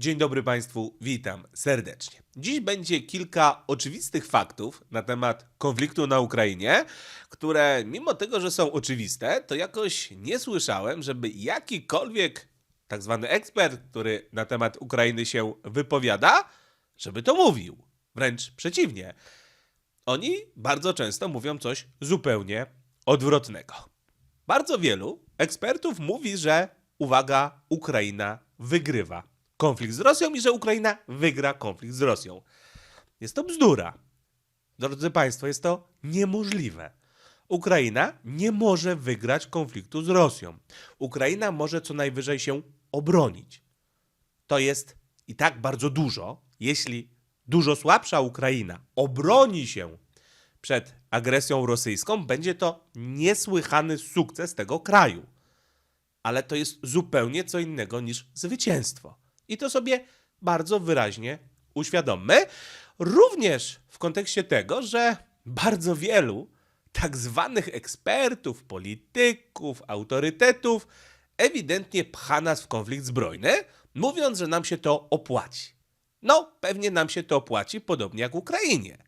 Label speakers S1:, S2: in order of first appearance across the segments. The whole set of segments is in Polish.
S1: Dzień dobry Państwu, witam serdecznie. Dziś będzie kilka oczywistych faktów na temat konfliktu na Ukrainie, które mimo tego, że są oczywiste, to jakoś nie słyszałem, żeby jakikolwiek tak zwany ekspert, który na temat Ukrainy się wypowiada, żeby to mówił. Wręcz przeciwnie. Oni bardzo często mówią coś zupełnie odwrotnego. Bardzo wielu ekspertów mówi, że uwaga, Ukraina wygrywa konflikt z Rosją i że Ukraina wygra konflikt z Rosją. Jest to bzdura. Drodzy Państwo, jest to niemożliwe. Ukraina nie może wygrać konfliktu z Rosją. Ukraina może co najwyżej się obronić. To jest i tak bardzo dużo, jeśli dużo słabsza Ukraina obroni się przed agresją rosyjską, będzie to niesłychany sukces tego kraju. Ale to jest zupełnie co innego niż zwycięstwo. I to sobie bardzo wyraźnie uświadommy. Również w kontekście tego, że bardzo wielu tak zwanych ekspertów, polityków, autorytetów ewidentnie pcha nas w konflikt zbrojny, mówiąc, że nam się to opłaci. No, pewnie nam się to opłaci, podobnie jak Ukrainie,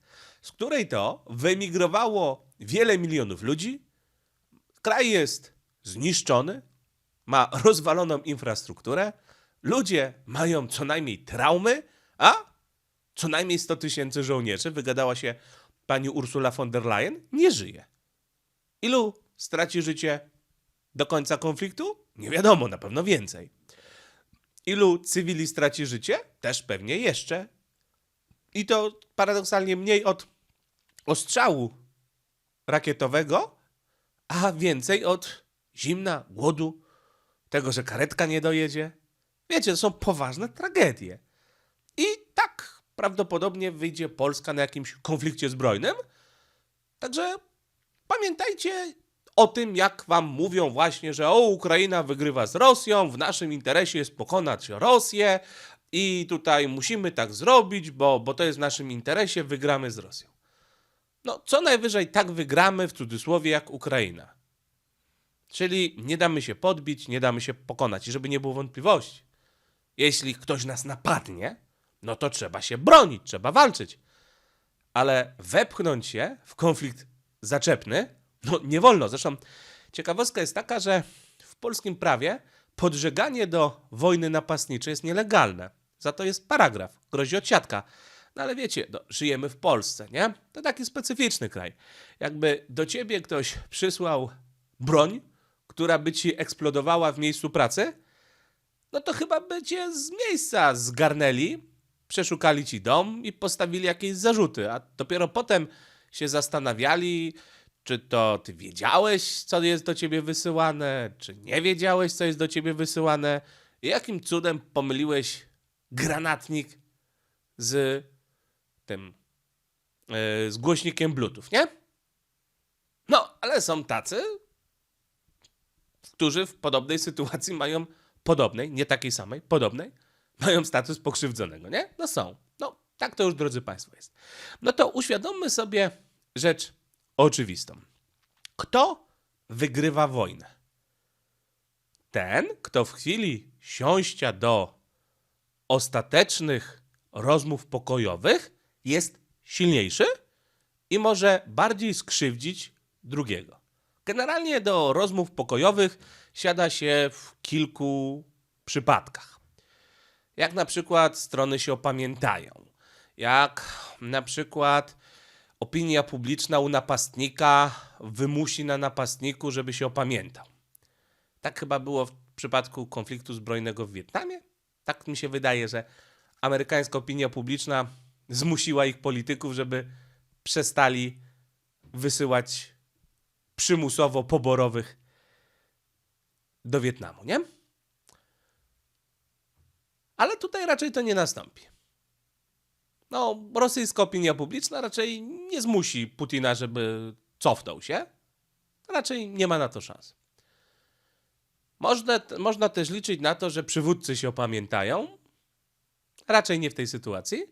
S1: z której to wyemigrowało wiele milionów ludzi. Kraj jest zniszczony, ma rozwaloną infrastrukturę, ludzie mają co najmniej traumy, a co najmniej 100 tysięcy żołnierzy, wygadała się pani Ursula von der Leyen, nie żyje. Ilu straci życie do końca konfliktu? Nie wiadomo, na pewno więcej. Ilu cywili straci życie? Też pewnie jeszcze. I to paradoksalnie mniej od ostrzału rakietowego, a więcej od zimna, głodu, tego, że karetka nie dojedzie. Wiecie, to są poważne tragedie. I tak prawdopodobnie wyjdzie Polska na jakimś konflikcie zbrojnym. Także pamiętajcie o tym, jak wam mówią właśnie, że o, Ukraina wygrywa z Rosją, w naszym interesie jest pokonać Rosję i tutaj musimy tak zrobić, bo, bo to jest w naszym interesie, wygramy z Rosją. No, co najwyżej tak wygramy, w cudzysłowie, jak Ukraina. Czyli nie damy się podbić, nie damy się pokonać. I żeby nie było wątpliwości, jeśli ktoś nas napadnie, no to trzeba się bronić, trzeba walczyć. Ale wepchnąć się w konflikt zaczepny, no nie wolno. Zresztą ciekawostka jest taka, że w polskim prawie podżeganie do wojny napastniczej jest nielegalne. Za to jest paragraf, grozi odsiadka. No ale wiecie, no, żyjemy w Polsce, nie? To taki specyficzny kraj. Jakby do ciebie ktoś przysłał broń, która by ci eksplodowała w miejscu pracy, no to chyba by cię z miejsca zgarnęli, przeszukali ci dom i postawili jakieś zarzuty, a dopiero potem się zastanawiali, czy to ty wiedziałeś, co jest do ciebie wysyłane, czy nie wiedziałeś, co jest do ciebie wysyłane, jakim cudem pomyliłeś granatnik z tym, yy, z głośnikiem Bluetooth, nie? No, ale są tacy, którzy w podobnej sytuacji mają podobnej, nie takiej samej, podobnej, mają status pokrzywdzonego, nie? No są. No, tak to już, drodzy Państwo, jest. No to uświadommy sobie rzecz oczywistą. Kto wygrywa wojnę? Ten, kto w chwili siąścia do ostatecznych rozmów pokojowych jest silniejszy i może bardziej skrzywdzić drugiego. Generalnie do rozmów pokojowych siada się w kilku przypadkach. Jak na przykład strony się opamiętają, jak na przykład opinia publiczna u napastnika wymusi na napastniku, żeby się opamiętał. Tak chyba było w przypadku konfliktu zbrojnego w Wietnamie. Tak mi się wydaje, że amerykańska opinia publiczna zmusiła ich polityków, żeby przestali wysyłać przymusowo poborowych do Wietnamu, nie? Ale tutaj raczej to nie nastąpi. No, rosyjska opinia publiczna raczej nie zmusi Putina, żeby cofnął się. Raczej nie ma na to szans. Można, można też liczyć na to, że przywódcy się opamiętają. Raczej nie w tej sytuacji.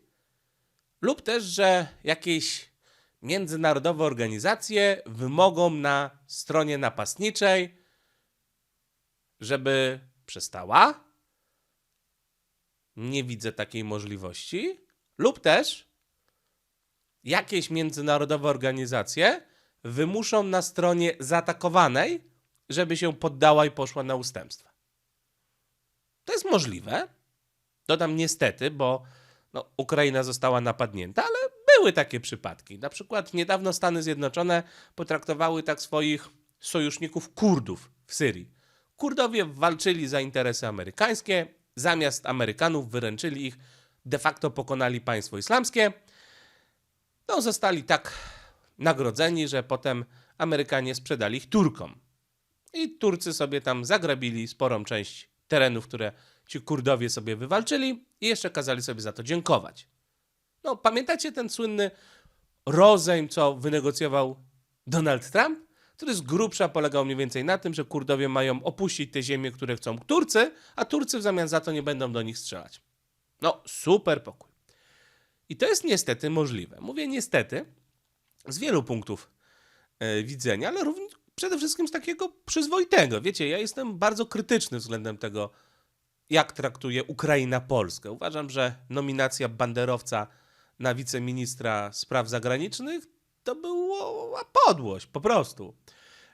S1: Lub też, że jakieś międzynarodowe organizacje wymogą na stronie napastniczej, żeby przestała, nie widzę takiej możliwości. Lub też jakieś międzynarodowe organizacje wymuszą na stronie zaatakowanej, żeby się poddała i poszła na ustępstwa. To jest możliwe. Dodam niestety, bo no, Ukraina została napadnięta, ale były takie przypadki. Na przykład niedawno Stany Zjednoczone potraktowały tak swoich sojuszników Kurdów w Syrii. Kurdowie walczyli za interesy amerykańskie, zamiast Amerykanów wyręczyli ich, de facto pokonali państwo islamskie. No, zostali tak nagrodzeni, że potem Amerykanie sprzedali ich Turkom. I Turcy sobie tam zagrabili sporą część terenów, które ci Kurdowie sobie wywalczyli i jeszcze kazali sobie za to dziękować. No, pamiętacie ten słynny rozejm, co wynegocjował Donald Trump? Który z grubsza polegał mniej więcej na tym, że Kurdowie mają opuścić te ziemie, które chcą Turcy, a Turcy w zamian za to nie będą do nich strzelać. No, super pokój. I to jest niestety możliwe. Mówię niestety z wielu punktów e, widzenia, ale również przede wszystkim z takiego przyzwoitego. Wiecie, ja jestem bardzo krytyczny względem tego, jak traktuje Ukraina Polskę. Uważam, że nominacja banderowca na wiceministra spraw zagranicznych to była podłość, po prostu.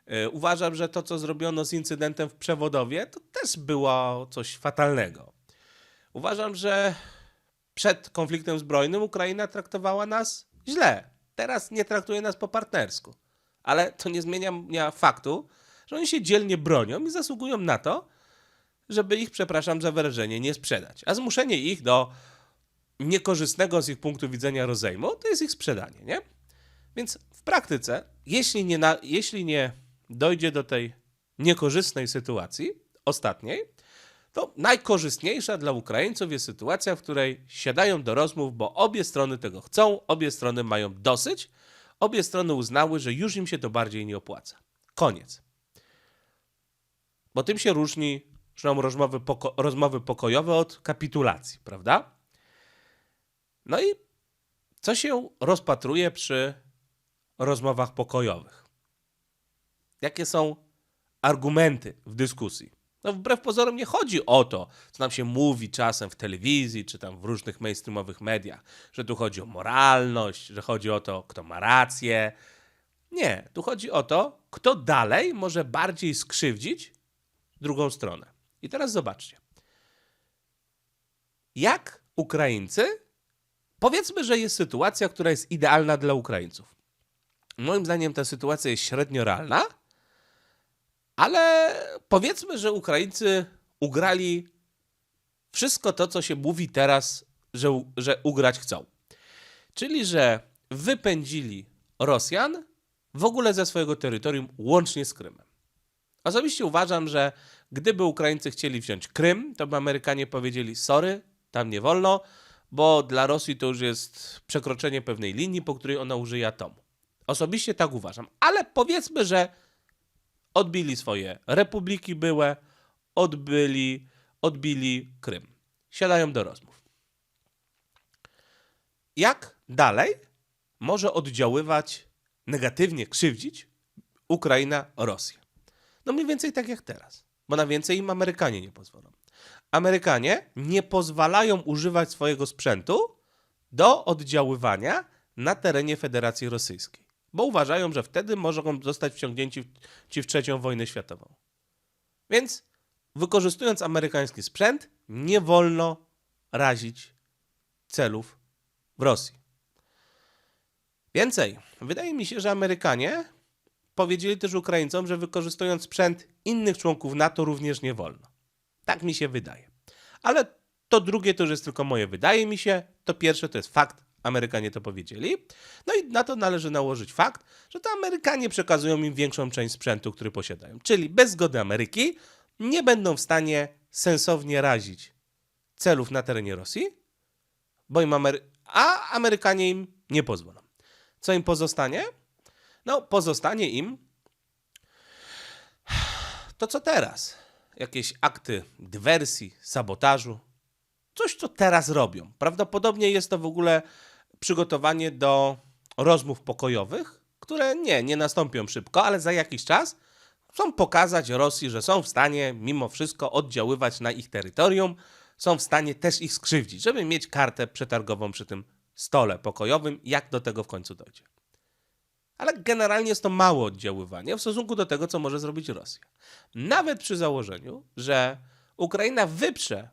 S1: E, Uważam, że to, co zrobiono z incydentem w Przewodowie, to też było coś fatalnego. Uważam, że przed konfliktem zbrojnym Ukraina traktowała nas źle. Teraz nie traktuje nas po partnersku. Ale to nie zmienia faktu, że oni się dzielnie bronią i zasługują na to, żeby ich, przepraszam za wyrażenie, nie sprzedać. A zmuszenie ich do niekorzystnego z ich punktu widzenia rozejmu to jest ich sprzedanie, nie? Więc w praktyce, jeśli nie, na, jeśli nie dojdzie do tej niekorzystnej sytuacji, ostatniej, to najkorzystniejsza dla Ukraińców jest sytuacja, w której siadają do rozmów, bo obie strony tego chcą, obie strony mają dosyć, obie strony uznały, że już im się to bardziej nie opłaca. Koniec. Bo tym się różni zresztą rozmowy, poko- rozmowy pokojowe od kapitulacji, prawda? No i co się rozpatruje przy rozmowach pokojowych? Jakie są argumenty w dyskusji? No wbrew pozorom nie chodzi o to, co nam się mówi czasem w telewizji, czy tam w różnych mainstreamowych mediach, że tu chodzi o moralność, że chodzi o to, kto ma rację. Nie, tu chodzi o to, kto dalej może bardziej skrzywdzić drugą stronę. I teraz zobaczcie. Jak Ukraińcy, powiedzmy, że jest sytuacja, która jest idealna dla Ukraińców. Moim zdaniem ta sytuacja jest średnio realna, ale powiedzmy, że Ukraińcy ugrali wszystko to, co się mówi teraz, że, że ugrać chcą. Czyli, że wypędzili Rosjan w ogóle ze swojego terytorium, łącznie z Krymem. Osobiście uważam, że gdyby Ukraińcy chcieli wziąć Krym, to by Amerykanie powiedzieli: sorry, tam nie wolno, bo dla Rosji to już jest przekroczenie pewnej linii, po której ona użyje atomu. Osobiście tak uważam. Ale powiedzmy, że odbili swoje republiki byłe, odbyli, odbili Krym. Siadają do rozmów. Jak dalej może oddziaływać, negatywnie krzywdzić Ukraina Rosję? No mniej więcej tak jak teraz, bo na więcej im Amerykanie nie pozwolą. Amerykanie nie pozwalają używać swojego sprzętu do oddziaływania na terenie Federacji Rosyjskiej, bo uważają, że wtedy mogą zostać wciągnięci w, w trzecią wojnę światową. Więc wykorzystując amerykański sprzęt, nie wolno razić celów w Rosji. Więcej, wydaje mi się, że Amerykanie powiedzieli też Ukraińcom, że wykorzystując sprzęt innych członków NATO również nie wolno. Tak mi się wydaje. Ale to drugie to już jest tylko moje wydaje mi się, to pierwsze to jest fakt, Amerykanie to powiedzieli. No i na to należy nałożyć fakt, że to Amerykanie przekazują im większą część sprzętu, który posiadają. Czyli bez zgody Ameryki nie będą w stanie sensownie razić celów na terenie Rosji, bo im Amery- a Amerykanie im nie pozwolą. Co im pozostanie? No, pozostanie im to, co teraz. Jakieś akty dywersji, sabotażu. Coś, co teraz robią. Prawdopodobnie jest to w ogóle przygotowanie do rozmów pokojowych, które nie, nie nastąpią szybko, ale za jakiś czas chcą pokazać Rosji, że są w stanie mimo wszystko oddziaływać na ich terytorium, są w stanie też ich skrzywdzić, żeby mieć kartę przetargową przy tym stole pokojowym, jak do tego w końcu dojdzie. Ale generalnie jest to małe oddziaływanie w stosunku do tego, co może zrobić Rosja. Nawet przy założeniu, że Ukraina wyprze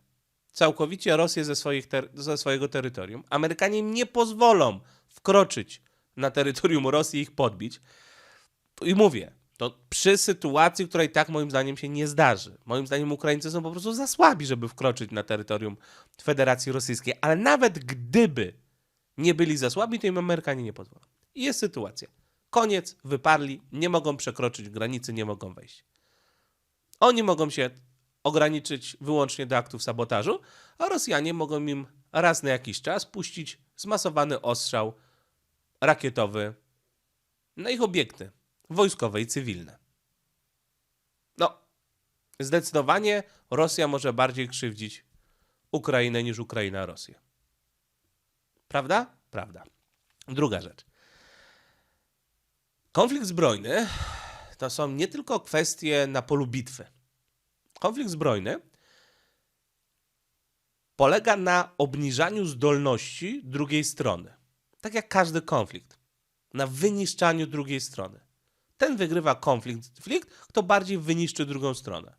S1: całkowicie Rosję ze, ter- ze swojego terytorium, Amerykanie im nie pozwolą wkroczyć na terytorium Rosji i ich podbić. I mówię, to przy sytuacji, która i tak moim zdaniem się nie zdarzy. Moim zdaniem Ukraińcy są po prostu za słabi, żeby wkroczyć na terytorium Federacji Rosyjskiej. Ale nawet gdyby nie byli za słabi, to im Amerykanie nie pozwolą. I jest sytuacja. Koniec, wyparli, nie mogą przekroczyć granicy, nie mogą wejść. Oni mogą się ograniczyć wyłącznie do aktów sabotażu, a Rosjanie mogą im raz na jakiś czas puścić zmasowany ostrzał rakietowy na ich obiekty wojskowe i cywilne. No, zdecydowanie Rosja może bardziej krzywdzić Ukrainę niż Ukraina Rosję. Prawda? Prawda. Druga rzecz. Konflikt zbrojny to są nie tylko kwestie na polu bitwy. Konflikt zbrojny polega na obniżaniu zdolności drugiej strony. Tak jak każdy konflikt. Na wyniszczaniu drugiej strony. Ten wygrywa konflikt, konflikt, kto bardziej wyniszczy drugą stronę.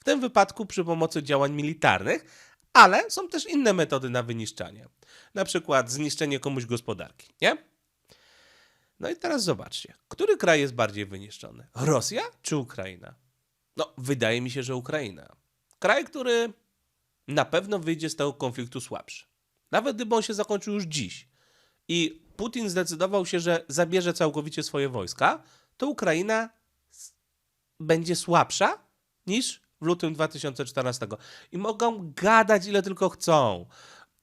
S1: W tym wypadku przy pomocy działań militarnych, ale są też inne metody na wyniszczanie. Na przykład zniszczenie komuś gospodarki, nie? No i teraz zobaczcie, który kraj jest bardziej wyniszczony? Rosja czy Ukraina? No, wydaje mi się, że Ukraina. Kraj, który na pewno wyjdzie z tego konfliktu słabszy. Nawet gdyby on się zakończył już dziś i Putin zdecydował się, że zabierze całkowicie swoje wojska, to Ukraina będzie słabsza niż w lutym 2014. I mogą gadać ile tylko chcą,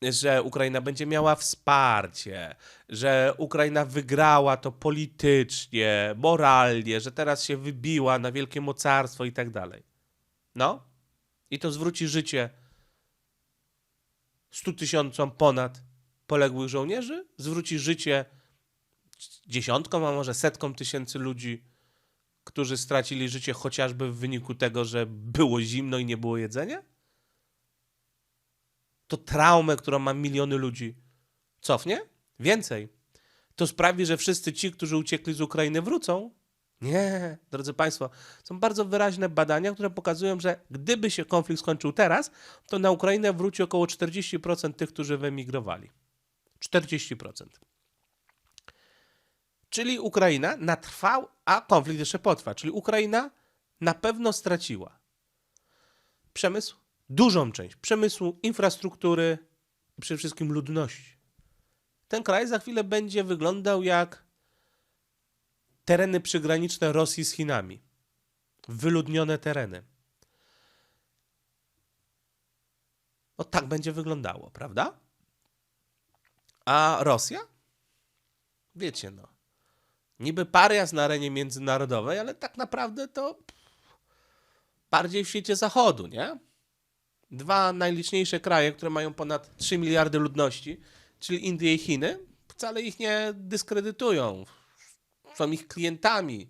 S1: że Ukraina będzie miała wsparcie, że Ukraina wygrała to politycznie, moralnie, że teraz się wybiła na wielkie mocarstwo i tak dalej. No, i to zwróci życie 100 tysiącom ponad poległych żołnierzy, zwróci życie dziesiątkom, a może setkom tysięcy ludzi, którzy stracili życie chociażby w wyniku tego, że było zimno i nie było jedzenia? To traumę, którą ma miliony ludzi, cofnie? Więcej. To sprawi, że wszyscy ci, którzy uciekli z Ukrainy, wrócą? Nie, drodzy Państwo, są bardzo wyraźne badania, które pokazują, że gdyby się konflikt skończył teraz, to na Ukrainę wróci około 40% tych, którzy wyemigrowali. 40%. Czyli Ukraina na trwał, a konflikt jeszcze potrwa, czyli Ukraina na pewno straciła przemysł, dużą część przemysłu, infrastruktury i przede wszystkim ludności. Ten kraj za chwilę będzie wyglądał jak tereny przygraniczne Rosji z Chinami. Wyludnione tereny. No tak będzie wyglądało, prawda? A Rosja? Wiecie, no. Niby parias na arenie międzynarodowej, ale tak naprawdę to bardziej w świecie zachodu, nie? Dwa najliczniejsze kraje, które mają ponad 3 miliardy ludności, czyli Indie i Chiny, wcale ich nie dyskredytują. Są ich klientami.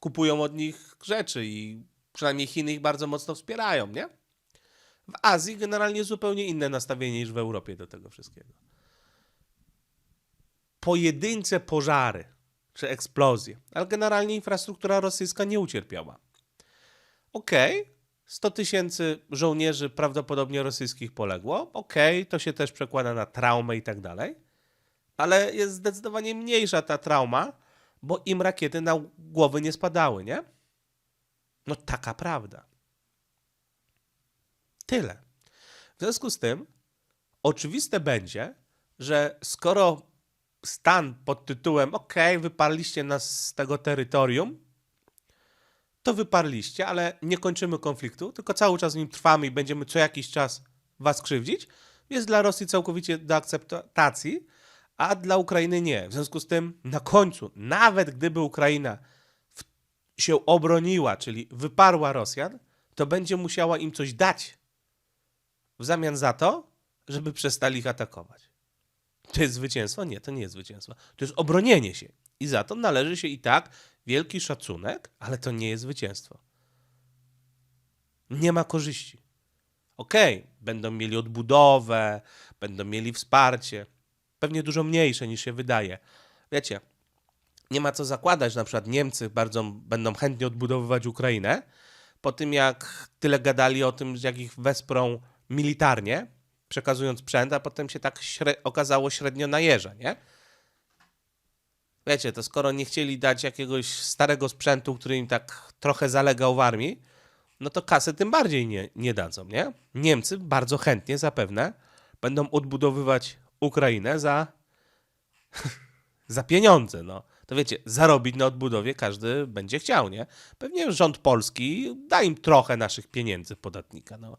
S1: Kupują od nich rzeczy i przynajmniej Chiny ich bardzo mocno wspierają, nie? W Azji generalnie zupełnie inne nastawienie niż w Europie do tego wszystkiego. Pojedyncze pożary czy eksplozje, ale generalnie infrastruktura rosyjska nie ucierpiała. Okej, 100 tysięcy żołnierzy prawdopodobnie rosyjskich poległo. Okej, to się też przekłada na traumę i tak dalej. Ale jest zdecydowanie mniejsza ta trauma, bo im rakiety na głowy nie spadały, nie? No taka prawda. Tyle. W związku z tym oczywiste będzie, że skoro stan pod tytułem OK, wyparliście nas z tego terytorium, to wyparliście, ale nie kończymy konfliktu, tylko cały czas w nim trwamy i będziemy co jakiś czas was krzywdzić, jest dla Rosji całkowicie do akceptacji, a dla Ukrainy nie. W związku z tym na końcu, nawet gdyby Ukraina w, się obroniła, czyli wyparła Rosjan, to będzie musiała im coś dać w zamian za to, żeby przestali ich atakować. To jest zwycięstwo? Nie, to nie jest zwycięstwo. To jest obronienie się. I za to należy się i tak wielki szacunek, ale to nie jest zwycięstwo. Nie ma korzyści. Okej, będą mieli odbudowę, będą mieli wsparcie. Pewnie dużo mniejsze niż się wydaje. Wiecie, nie ma co zakładać, na przykład Niemcy bardzo będą chętnie odbudowywać Ukrainę, po tym jak tyle gadali o tym, jak ich wesprą militarnie, przekazując sprzęt, a potem się tak śre- okazało średnio najeża, nie? Wiecie, to skoro nie chcieli dać jakiegoś starego sprzętu, który im tak trochę zalegał w armii, no to kasy tym bardziej nie, nie dadzą, nie? Niemcy bardzo chętnie zapewne będą odbudowywać Ukrainę za, za pieniądze, no. To wiecie, zarobić na odbudowie każdy będzie chciał, nie? Pewnie rząd polski da im trochę naszych pieniędzy podatnika, no.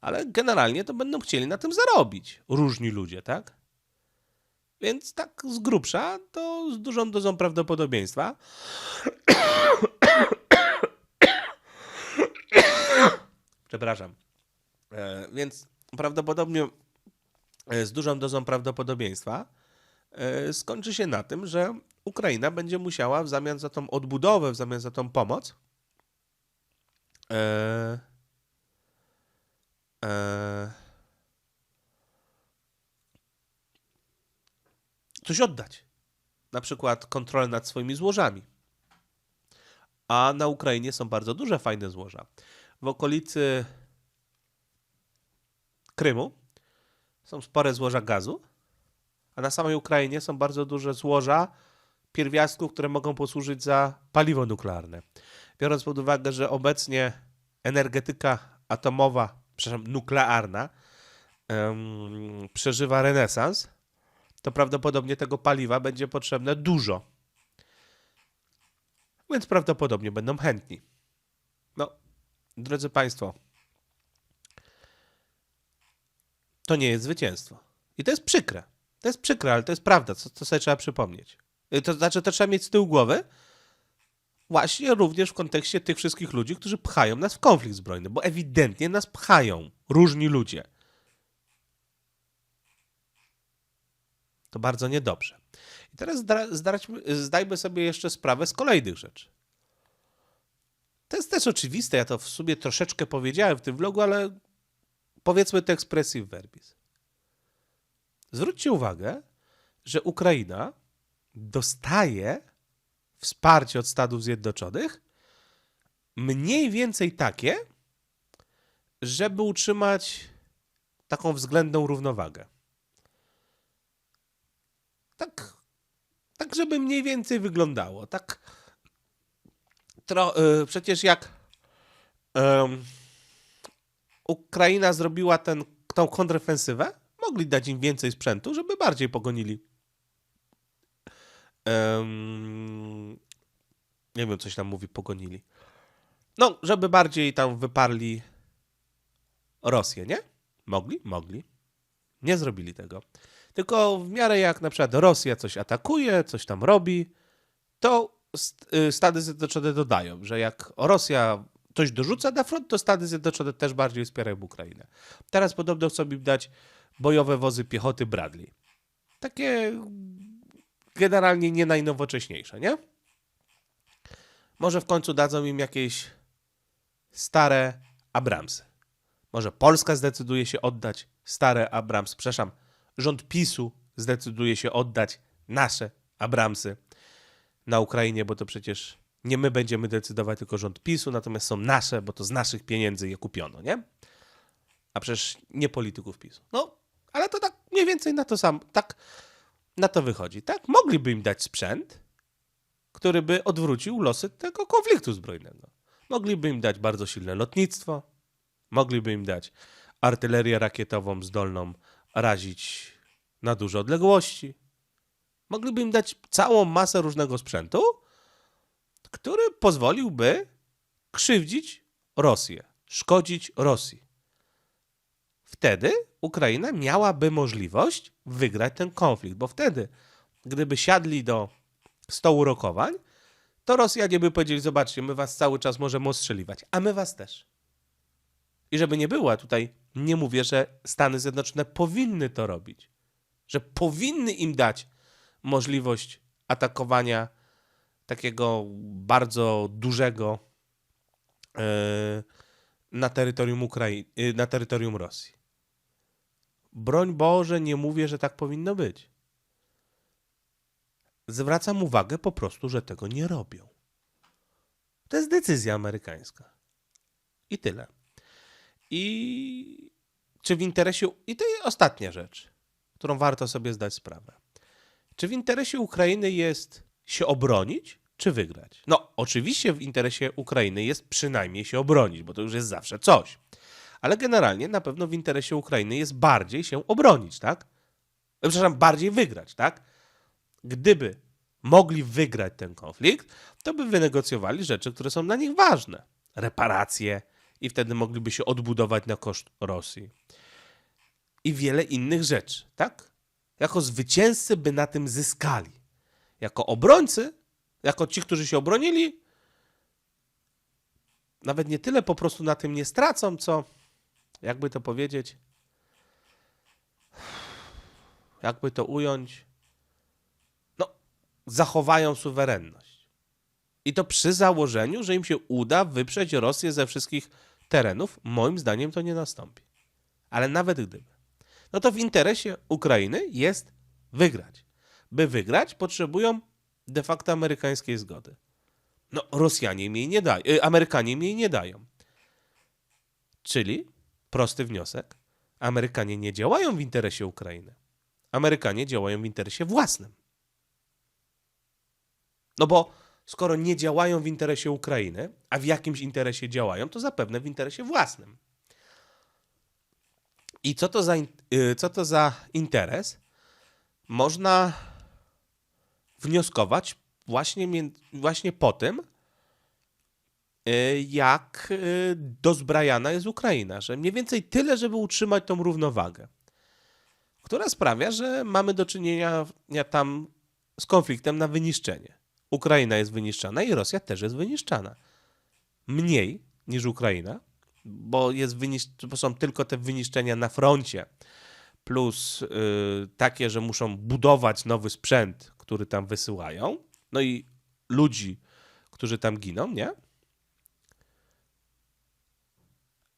S1: Ale generalnie to będą chcieli na tym zarobić różni ludzie, tak? Więc tak z grubsza to z dużą dozą prawdopodobieństwa. Przepraszam. E, więc prawdopodobnie e, z dużą dozą prawdopodobieństwa e, skończy się na tym, że Ukraina będzie musiała w zamian za tą odbudowę, w zamian za tą pomoc e, e, coś oddać. Na przykład kontrolę nad swoimi złożami. A na Ukrainie są bardzo duże, fajne złoża. W okolicy Krymu są spore złoża gazu, a na samej Ukrainie są bardzo duże złoża pierwiastków, które mogą posłużyć za paliwo nuklearne. Biorąc pod uwagę, że obecnie energetyka atomowa, przepraszam, nuklearna em, przeżywa renesans, to prawdopodobnie tego paliwa będzie potrzebne dużo. Więc prawdopodobnie będą chętni. No, drodzy Państwo, to nie jest zwycięstwo. I to jest przykre. To jest przykre, ale to jest prawda, co, co sobie trzeba przypomnieć. Y, To znaczy, to trzeba mieć z tyłu głowy, właśnie również w kontekście tych wszystkich ludzi, którzy pchają nas w konflikt zbrojny, bo ewidentnie nas pchają różni ludzie. To bardzo niedobrze. I teraz zdajmy sobie jeszcze sprawę z kolejnych rzeczy. To jest też oczywiste, ja to w sumie troszeczkę powiedziałem w tym vlogu, ale powiedzmy to expressis verbis. Zwróćcie uwagę, że Ukraina dostaje wsparcie od Stanów Zjednoczonych mniej więcej takie, żeby utrzymać taką względną równowagę. Tak, tak żeby mniej więcej wyglądało. Tak tro, y, przecież jak Ukraina zrobiła ten, tą kontrofensywę, mogli dać im więcej sprzętu, żeby bardziej pogonili. Nie wiem, coś tam mówi, pogonili. No, żeby bardziej tam wyparli Rosję, nie? Mogli? Mogli. Nie zrobili tego. Tylko w miarę jak na przykład Rosja coś atakuje, coś tam robi, to y, Stany Zjednoczone dodają, że jak Rosja coś dorzuca na front, to Stany Zjednoczone też bardziej wspierają Ukrainę. Teraz podobno chcą im dać bojowe wozy piechoty Bradley. Takie generalnie nie najnowocześniejsze, nie? Może w końcu dadzą im jakieś stare Abramsy. Może Polska zdecyduje się oddać stare Abramsy. Przepraszam, rząd PiSu zdecyduje się oddać nasze Abramsy na Ukrainie, bo to przecież nie my będziemy decydować, tylko rząd PiSu, natomiast są nasze, bo to z naszych pieniędzy je kupiono, nie? A przecież nie polityków PiSu. No, ale to tak mniej więcej na to sam, tak na to wychodzi, tak? Mogliby im dać sprzęt, który by odwrócił losy tego konfliktu zbrojnego. Mogliby im dać bardzo silne lotnictwo, mogliby im dać artylerię rakietową zdolną razić na duże odległości, mogliby im dać całą masę różnego sprzętu, który pozwoliłby krzywdzić Rosję, szkodzić Rosji. Wtedy Ukraina miałaby możliwość wygrać ten konflikt, bo wtedy, gdyby siadli do stołu rokowań, to Rosjanie by powiedzieli: Zobaczcie, my was cały czas możemy ostrzeliwać, a my was też. I żeby nie było, a tutaj nie mówię, że Stany Zjednoczone powinny to robić, że powinny im dać możliwość atakowania takiego bardzo dużego e, na terytorium Ukrainy, na terytorium Rosji. Broń Boże, nie mówię, że tak powinno być. Zwracam uwagę po prostu, że tego nie robią. To jest decyzja amerykańska. I tyle. I czy w interesie. I to jest ostatnia rzecz, którą warto sobie zdać sprawę. Czy w interesie Ukrainy jest się obronić, czy wygrać? No, oczywiście w interesie Ukrainy jest przynajmniej się obronić, bo to już jest zawsze coś. Ale generalnie na pewno w interesie Ukrainy jest bardziej się obronić, tak? E, Przepraszam, bardziej wygrać, tak? Gdyby mogli wygrać ten konflikt, to by wynegocjowali rzeczy, które są dla nich ważne. Reparacje i wtedy mogliby się odbudować na koszt Rosji. I wiele innych rzeczy, tak? Jako zwycięzcy by na tym zyskali. Jako obrońcy, jako ci, którzy się obronili, nawet nie tyle po prostu na tym nie stracą, co, jakby to powiedzieć, jakby to ująć, no, zachowają suwerenność. I to przy założeniu, że im się uda wyprzeć Rosję ze wszystkich terenów, moim zdaniem to nie nastąpi. Ale nawet gdyby, no to w interesie Ukrainy jest wygrać. By wygrać, potrzebują de facto amerykańskiej zgody. No, Rosjanie im jej nie dają, y, Amerykanie im jej nie dają. Czyli, prosty wniosek, Amerykanie nie działają w interesie Ukrainy. Amerykanie działają w interesie własnym. No bo skoro nie działają w interesie Ukrainy, a w jakimś interesie działają, to zapewne w interesie własnym. I co to za, y, co to za interes? Można wnioskować właśnie, właśnie po tym, y, jak y, dozbrajana jest Ukraina, że mniej więcej tyle, żeby utrzymać tą równowagę, która sprawia, że mamy do czynienia tam z konfliktem na wyniszczenie. Ukraina jest wyniszczana i Rosja też jest wyniszczana. Mniej niż Ukraina, bo, jest wynisz- bo są tylko te wyniszczenia na froncie, plus y, takie, że muszą budować nowy sprzęt, który tam wysyłają, no i ludzi, którzy tam giną, nie?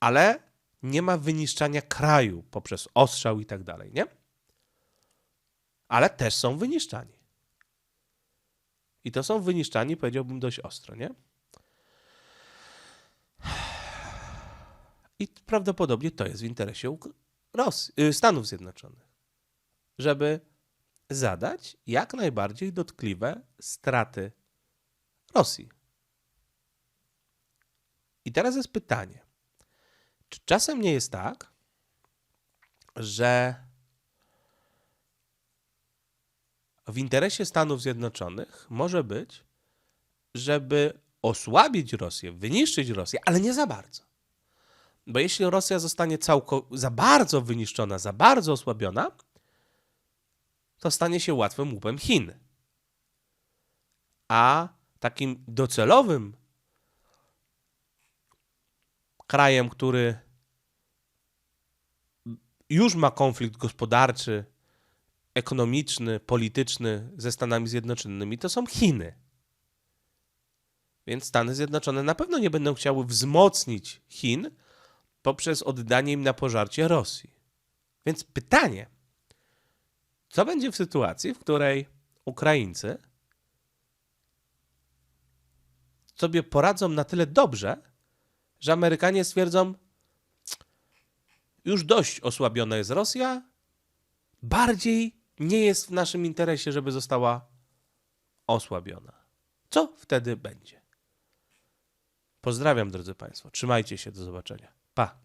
S1: Ale nie ma wyniszczania kraju poprzez ostrzał i tak dalej, nie? Ale też są wyniszczani. I to są wyniszczani, powiedziałbym, dość ostro, nie? I prawdopodobnie to jest w interesie Rosji, y, Stanów Zjednoczonych, żeby zadać jak najbardziej dotkliwe straty Rosji. I teraz jest pytanie, czy czasem nie jest tak, że w interesie Stanów Zjednoczonych może być, żeby osłabić Rosję, wyniszczyć Rosję, ale nie za bardzo. Bo jeśli Rosja zostanie całko, za bardzo wyniszczona, za bardzo osłabiona, to stanie się łatwym łupem Chin. A takim docelowym krajem, który już ma konflikt gospodarczy, ekonomiczny, polityczny ze Stanami Zjednoczonymi, to są Chiny. Więc Stany Zjednoczone na pewno nie będą chciały wzmocnić Chin poprzez oddanie im na pożarcie Rosji. Więc pytanie, co będzie w sytuacji, w której Ukraińcy sobie poradzą na tyle dobrze, że Amerykanie stwierdzą, już dość osłabiona jest Rosja, bardziej nie jest w naszym interesie, żeby została osłabiona. Co wtedy będzie? Pozdrawiam, drodzy Państwo. Trzymajcie się, do zobaczenia. Pa.